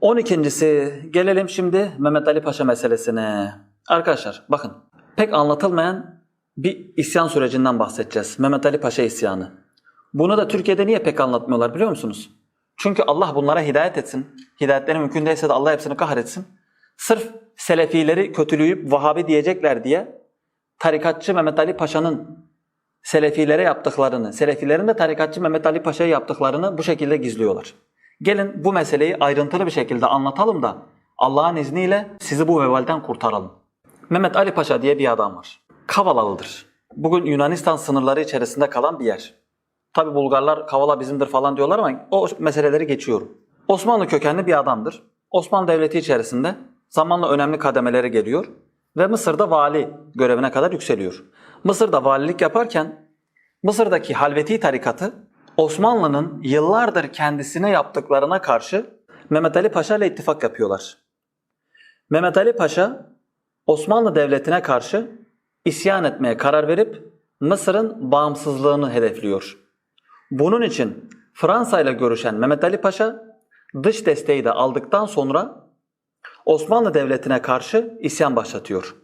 12.si gelelim şimdi Mehmet Ali Paşa meselesine. Arkadaşlar bakın pek anlatılmayan bir isyan sürecinden bahsedeceğiz. Mehmet Ali Paşa isyanı. Bunu da Türkiye'de niye pek anlatmıyorlar biliyor musunuz? Çünkü Allah bunlara hidayet etsin. Hidayetleri mümkün değilse de Allah hepsini kahretsin. Sırf Selefileri kötüleyip Vahabi diyecekler diye tarikatçı Mehmet Ali Paşa'nın Selefilere yaptıklarını, Selefilerin de tarikatçı Mehmet Ali Paşa'ya yaptıklarını bu şekilde gizliyorlar. Gelin bu meseleyi ayrıntılı bir şekilde anlatalım da Allah'ın izniyle sizi bu vebalden kurtaralım. Mehmet Ali Paşa diye bir adam var. Kavalalıdır. Bugün Yunanistan sınırları içerisinde kalan bir yer. Tabi Bulgarlar Kavala bizimdir falan diyorlar ama o meseleleri geçiyorum. Osmanlı kökenli bir adamdır. Osmanlı Devleti içerisinde zamanla önemli kademelere geliyor ve Mısır'da vali görevine kadar yükseliyor. Mısır'da valilik yaparken Mısır'daki Halveti tarikatı Osmanlı'nın yıllardır kendisine yaptıklarına karşı Mehmet Ali Paşa ile ittifak yapıyorlar. Mehmet Ali Paşa Osmanlı Devleti'ne karşı isyan etmeye karar verip Mısır'ın bağımsızlığını hedefliyor. Bunun için Fransa ile görüşen Mehmet Ali Paşa dış desteği de aldıktan sonra Osmanlı Devleti'ne karşı isyan başlatıyor.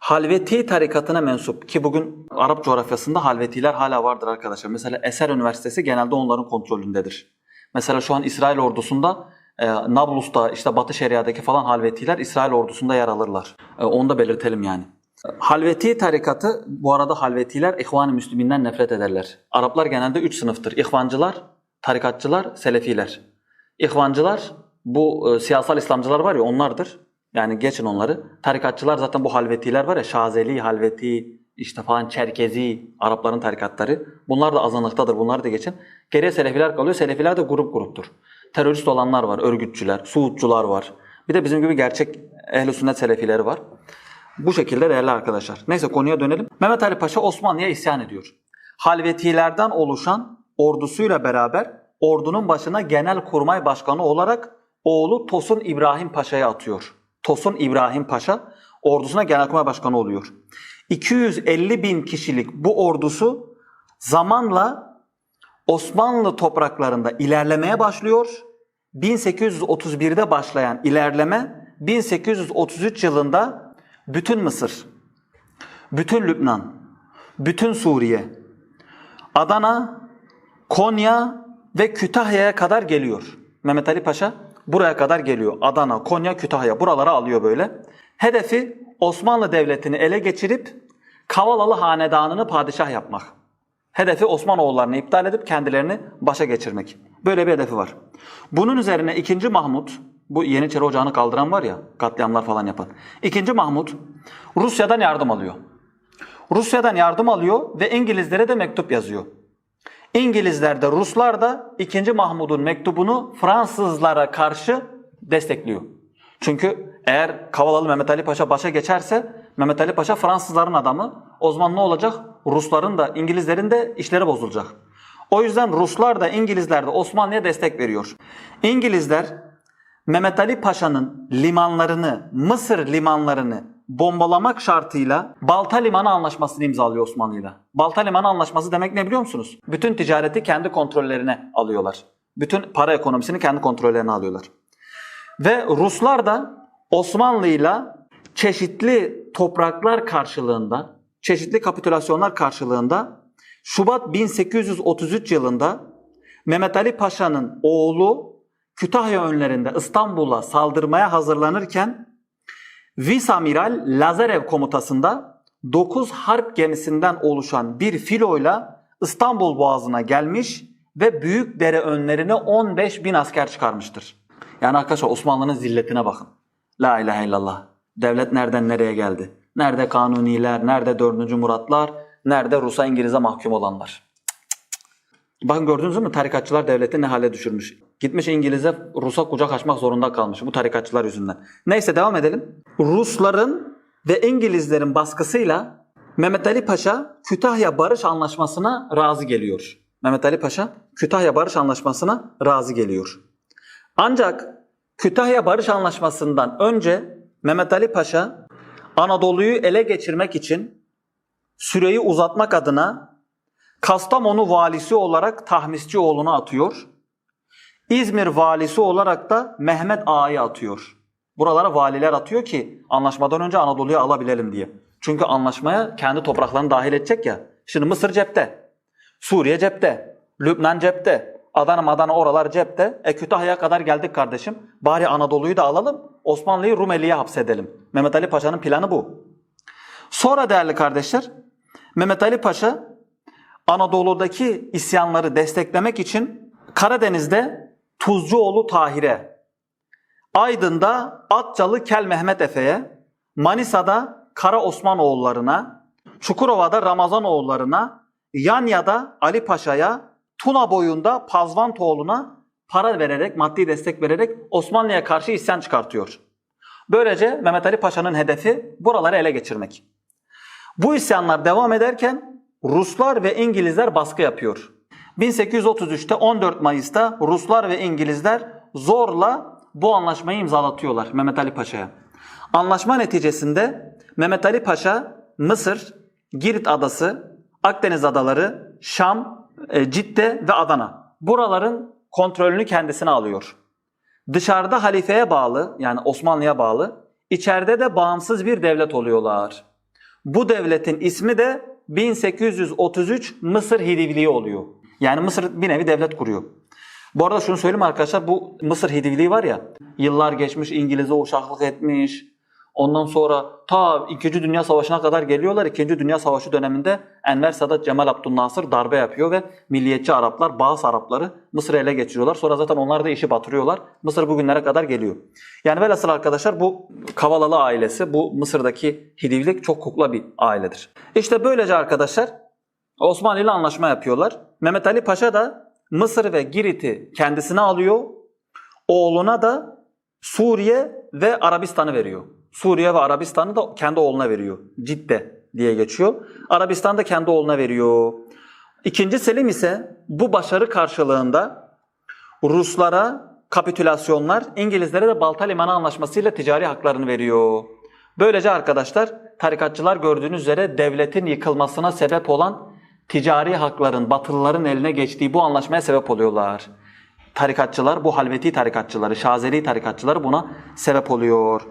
Halveti tarikatına mensup ki bugün Arap coğrafyasında Halvetiler hala vardır arkadaşlar. Mesela Eser Üniversitesi genelde onların kontrolündedir. Mesela şu an İsrail ordusunda e, Nablus'ta işte Batı Şeria'daki falan Halvetiler İsrail ordusunda yer alırlar. E, onu da belirtelim yani. Halveti tarikatı bu arada Halvetiler İhvan-ı Müslüminden nefret ederler. Araplar genelde üç sınıftır. İhvancılar, tarikatçılar, Selefiler. İhvancılar bu e, siyasal İslamcılar var ya onlardır. Yani geçin onları. Tarikatçılar zaten bu Halvetiler var ya Şazeli, Halveti, işte falan Çerkezi, Arapların tarikatları. Bunlar da azınlıktadır. Bunları da geçin. Geriye Selefiler kalıyor. Selefiler de grup gruptur. Terörist olanlar var, örgütçüler, Suudçular var. Bir de bizim gibi gerçek ehl sünnet Selefileri var. Bu şekilde değerli arkadaşlar. Neyse konuya dönelim. Mehmet Ali Paşa Osmanlı'ya isyan ediyor. Halvetilerden oluşan ordusuyla beraber ordunun başına genel kurmay başkanı olarak oğlu Tosun İbrahim Paşa'ya atıyor. Tosun İbrahim Paşa ordusuna genelkurmay başkanı oluyor. 250 bin kişilik bu ordusu zamanla Osmanlı topraklarında ilerlemeye başlıyor. 1831'de başlayan ilerleme 1833 yılında bütün Mısır, bütün Lübnan, bütün Suriye, Adana, Konya ve Kütahya'ya kadar geliyor. Mehmet Ali Paşa buraya kadar geliyor. Adana, Konya, Kütahya buralara alıyor böyle. Hedefi Osmanlı Devleti'ni ele geçirip Kavalalı Hanedanı'nı padişah yapmak. Hedefi Osmanoğullarını iptal edip kendilerini başa geçirmek. Böyle bir hedefi var. Bunun üzerine 2. Mahmut, bu Yeniçeri Ocağı'nı kaldıran var ya, katliamlar falan yapan. 2. Mahmut Rusya'dan yardım alıyor. Rusya'dan yardım alıyor ve İngilizlere de mektup yazıyor. İngilizler de Ruslar da 2. Mahmud'un mektubunu Fransızlara karşı destekliyor. Çünkü eğer Kavalalı Mehmet Ali Paşa başa geçerse Mehmet Ali Paşa Fransızların adamı. O zaman ne olacak? Rusların da İngilizlerin de işleri bozulacak. O yüzden Ruslar da İngilizler de Osmanlı'ya destek veriyor. İngilizler Mehmet Ali Paşa'nın limanlarını, Mısır limanlarını bombalamak şartıyla Balta Limanı Anlaşması'nı imzalıyor Osmanlı'yla. Balta Limanı Anlaşması demek ne biliyor musunuz? Bütün ticareti kendi kontrollerine alıyorlar. Bütün para ekonomisini kendi kontrollerine alıyorlar. Ve Ruslar da Osmanlı'yla çeşitli topraklar karşılığında, çeşitli kapitülasyonlar karşılığında Şubat 1833 yılında Mehmet Ali Paşa'nın oğlu Kütahya önlerinde İstanbul'a saldırmaya hazırlanırken Viceamiral Lazarev komutasında 9 harp gemisinden oluşan bir filoyla İstanbul Boğazı'na gelmiş ve büyük dere önlerine 15 bin asker çıkarmıştır. Yani arkadaşlar Osmanlı'nın zilletine bakın. La ilahe illallah. Devlet nereden nereye geldi? Nerede kanuniler, nerede 4. Muratlar, nerede Rus'a İngiliz'e mahkum olanlar? Bakın gördünüz mü tarikatçılar devleti ne hale düşürmüş. Gitmiş İngiliz'e Rus'a kucak açmak zorunda kalmış bu tarikatçılar yüzünden. Neyse devam edelim. Rusların ve İngilizlerin baskısıyla Mehmet Ali Paşa Kütahya Barış Anlaşması'na razı geliyor. Mehmet Ali Paşa Kütahya Barış Anlaşması'na razı geliyor. Ancak Kütahya Barış Anlaşması'ndan önce Mehmet Ali Paşa Anadolu'yu ele geçirmek için süreyi uzatmak adına Kastamonu valisi olarak Tahmisçioğlu'nu atıyor. İzmir valisi olarak da Mehmet Ağa'yı atıyor. Buralara valiler atıyor ki anlaşmadan önce Anadolu'yu alabilelim diye. Çünkü anlaşmaya kendi topraklarını dahil edecek ya. Şimdi Mısır cepte, Suriye cepte, Lübnan cepte, Adana Madana oralar cepte. E Kütahya'ya kadar geldik kardeşim. Bari Anadolu'yu da alalım, Osmanlı'yı Rumeli'ye hapsedelim. Mehmet Ali Paşa'nın planı bu. Sonra değerli kardeşler, Mehmet Ali Paşa Anadolu'daki isyanları desteklemek için Karadeniz'de Tuzcuoğlu Tahir'e, Aydın'da Atçalı Kel Mehmet Efe'ye, Manisa'da Kara Osmanoğullarına, Çukurova'da Ramazanoğullarına, Yanya'da Ali Paşa'ya, Tuna boyunda Pazvantoğlu'na para vererek, maddi destek vererek Osmanlı'ya karşı isyan çıkartıyor. Böylece Mehmet Ali Paşa'nın hedefi buraları ele geçirmek. Bu isyanlar devam ederken Ruslar ve İngilizler baskı yapıyor. 1833'te 14 Mayıs'ta Ruslar ve İngilizler zorla bu anlaşmayı imzalatıyorlar Mehmet Ali Paşa'ya. Anlaşma neticesinde Mehmet Ali Paşa Mısır, Girit adası, Akdeniz adaları, Şam, e, Cidde ve Adana. Buraların kontrolünü kendisine alıyor. Dışarıda halifeye bağlı yani Osmanlı'ya bağlı, içeride de bağımsız bir devlet oluyorlar. Bu devletin ismi de 1833 Mısır Hidivliği oluyor. Yani Mısır bir nevi devlet kuruyor. Bu arada şunu söyleyeyim arkadaşlar bu Mısır Hidivliği var ya yıllar geçmiş İngiliz'e uşaklık etmiş. Ondan sonra ta 2. Dünya Savaşı'na kadar geliyorlar. 2. Dünya Savaşı döneminde Enver Sadat Cemal Abdülnasır darbe yapıyor ve milliyetçi Araplar, Bağız Arapları Mısır'ı ele geçiriyorlar. Sonra zaten onlar da işi batırıyorlar. Mısır bugünlere kadar geliyor. Yani velhasıl arkadaşlar bu Kavalalı ailesi, bu Mısır'daki Hidivlik çok kukla bir ailedir. İşte böylece arkadaşlar Osmanlı ile anlaşma yapıyorlar. Mehmet Ali Paşa da Mısır ve Girit'i kendisine alıyor. Oğluna da Suriye ve Arabistan'ı veriyor. Suriye ve Arabistan'ı da kendi oğluna veriyor. Cidde diye geçiyor. Arabistan da kendi oğluna veriyor. İkinci Selim ise bu başarı karşılığında Ruslara kapitülasyonlar, İngilizlere de Balta Limanı Anlaşması'yla ticari haklarını veriyor. Böylece arkadaşlar tarikatçılar gördüğünüz üzere devletin yıkılmasına sebep olan ticari hakların Batılıların eline geçtiği bu anlaşmaya sebep oluyorlar. Tarikatçılar bu halveti tarikatçıları, Şazeli tarikatçıları buna sebep oluyor.